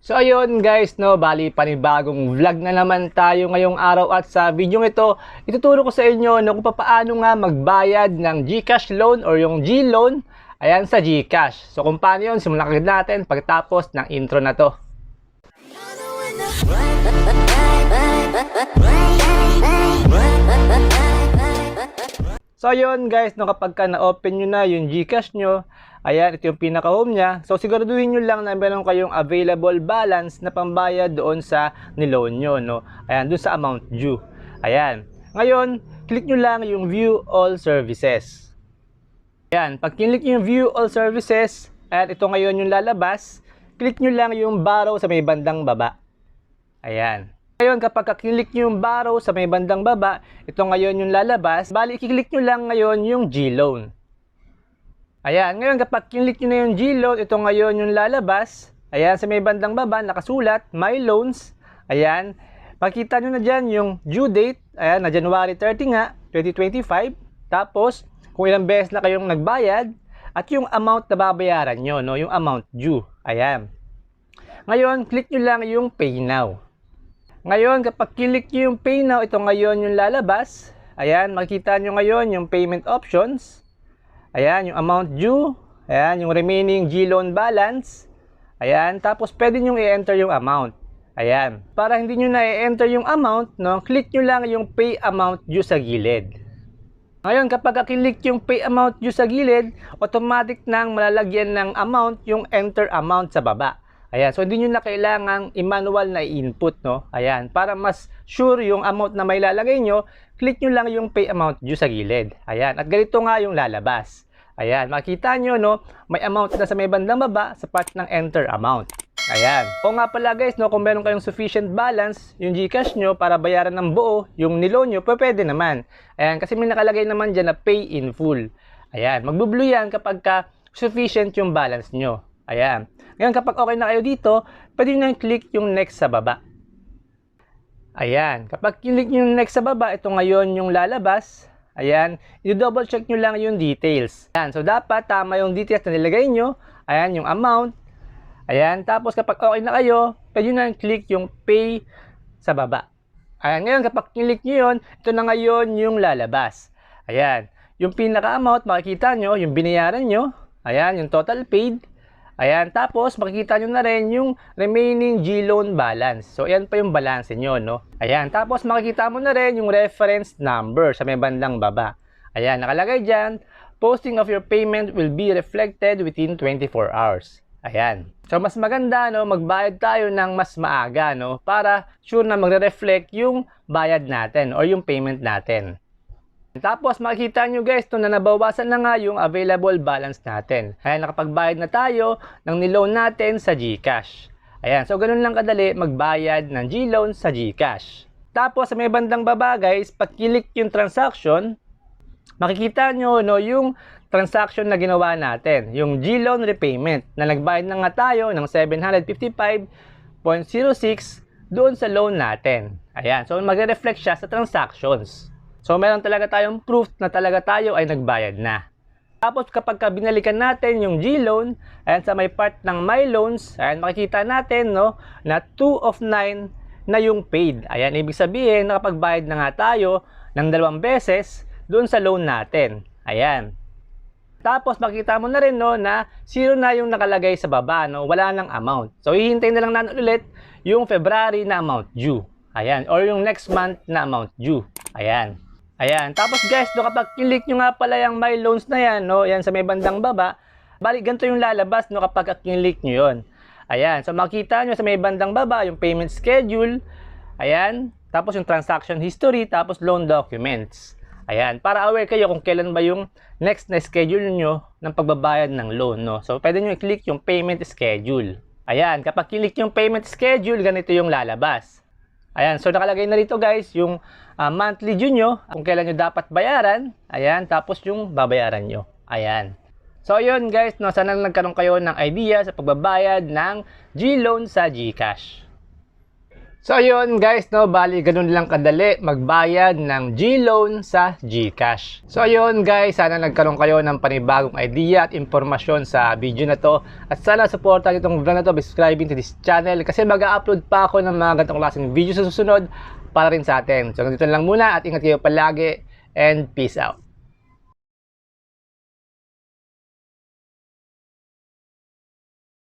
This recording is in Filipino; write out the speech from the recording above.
So ayun guys, no, bali panibagong vlog na naman tayo ngayong araw at sa video ito, ituturo ko sa inyo no, kung paano nga magbayad ng GCash loan or yung G-loan ayan sa GCash. So kung paano yun, simulan agad natin pagtapos ng intro na to. So ayun guys, no, kapag ka na-open nyo na yung Gcash nyo, ayan, ito yung pinaka-home niya. So siguraduhin nyo lang na meron kayong available balance na pambayad doon sa niloan nyo, no? Ayan, doon sa amount due. Ayan. Ngayon, click nyo lang yung View All Services. Ayan, pag kinlik yung View All Services, ayan, ito ngayon yung lalabas, click nyo lang yung barrow sa may bandang baba. Ayan. Ngayon, kapag kaklik nyo yung barrow sa may bandang baba, ito ngayon yung lalabas, bali, ikiklik nyo lang ngayon yung G-Loan. Ayan, ngayon kapag kinlik nyo na yung G-Loan, ito ngayon yung lalabas. Ayan, sa may bandang baba, nakasulat, My Loans. Ayan, makita nyo na dyan yung due date, ayan, na January 30 nga, 2025. Tapos, kung ilang beses na kayong nagbayad, at yung amount na babayaran nyo, no, yung amount due. Ayan. Ngayon, click nyo lang yung Pay Now. Ngayon, kapag click nyo yung Pay Now, ito ngayon yung lalabas. Ayan, makikita nyo ngayon yung payment options. Ayan, yung amount due. Ayan, yung remaining G-loan balance. Ayan, tapos pwede nyo i-enter yung amount. Ayan. Para hindi nyo na i-enter yung amount, no, click nyo lang yung pay amount due sa gilid. Ngayon, kapag click yung pay amount due sa gilid, automatic nang malalagyan ng amount yung enter amount sa baba. Ayan, so hindi nyo na kailangang i-manual na i-input, no? Ayan, para mas sure yung amount na may lalagay nyo, click nyo lang yung pay amount due sa gilid. Ayan, at ganito nga yung lalabas. Ayan, makita nyo, no? May amount na sa may bandang baba sa part ng enter amount. Ayan. O nga pala guys, no, kung meron kayong sufficient balance, yung Gcash nyo para bayaran ng buo, yung nilo nyo, pwede naman. Ayan, kasi may nakalagay naman dyan na pay in full. Ayan, magbublue yan kapag ka sufficient yung balance nyo. Ayan. Ngayon, kapag okay na kayo dito, pwede nyo click yung next sa baba. Ayan. Kapag click nyo yung next sa baba, ito ngayon yung lalabas. Ayan. I-double check nyo lang yung details. Ayan. So, dapat tama yung details na nilagay nyo. Ayan, yung amount. Ayan. Tapos, kapag okay na kayo, pwede nyo click yung pay sa baba. Ayan. Ngayon, kapag click nyo yun, ito na ngayon yung lalabas. Ayan. Yung pinaka-amount, makikita nyo, yung binayaran nyo. Ayan, yung total paid. Ayan, tapos makikita nyo na rin yung remaining G-loan balance. So, ayan pa yung balance nyo, no? Ayan, tapos makikita mo na rin yung reference number sa may bandang baba. Ayan, nakalagay dyan, posting of your payment will be reflected within 24 hours. Ayan. So, mas maganda, no, magbayad tayo ng mas maaga, no, para sure na magre-reflect yung bayad natin or yung payment natin. Tapos makikita nyo guys to na nabawasan na nga yung available balance natin. Ayan, nakapagbayad na tayo ng niloan natin sa GCash. Ayan, so ganun lang kadali magbayad ng G-loan sa GCash. Tapos sa may bandang baba guys, pag kilik yung transaction, makikita nyo no, yung transaction na ginawa natin, yung G-loan repayment na nagbayad na nga tayo ng 755.06 doon sa loan natin. Ayan, so magre-reflect siya sa transactions. So, meron talaga tayong proof na talaga tayo ay nagbayad na. Tapos, kapag ka binalikan natin yung G-loan, ayan sa may part ng My Loans, ayan makikita natin no, na 2 of 9 na yung paid. Ayan, ibig sabihin, nakapagbayad na nga tayo ng dalawang beses doon sa loan natin. Ayan. Tapos, makita mo na rin no, na zero na yung nakalagay sa baba, no, wala nang amount. So, hihintay na lang natin ulit yung February na amount due. Ayan, or yung next month na amount due. Ayan. Ayan. Tapos guys, do kapag click nyo nga pala yung my loans na yan, no, yan sa may bandang baba, bali ganito yung lalabas no kapag click nyo yon. Ayan. So makita nyo sa may bandang baba yung payment schedule. Ayan. Tapos yung transaction history, tapos loan documents. Ayan. Para aware kayo kung kailan ba yung next na schedule nyo ng pagbabayad ng loan, no. So pwede nyo i-click yung payment schedule. Ayan. Kapag click yung payment schedule, ganito yung lalabas. Ayan, so nakalagay na rito guys yung uh, monthly due nyo, kung kailan nyo dapat bayaran. Ayan, tapos yung babayaran nyo. Ayan. So yun guys, no, sana nagkaroon kayo ng idea sa pagbabayad ng G-loan sa GCash. So ayun guys, no, bali ganun lang kadali magbayad ng G-Loan sa GCash. So ayun guys, sana nagkaroon kayo ng panibagong idea at impormasyon sa video na to. At sana supportan itong vlog na to by subscribing to this channel kasi mag-upload pa ako ng mga ganitong klaseng video sa susunod para rin sa atin. So ganito lang muna at ingat kayo palagi and peace out.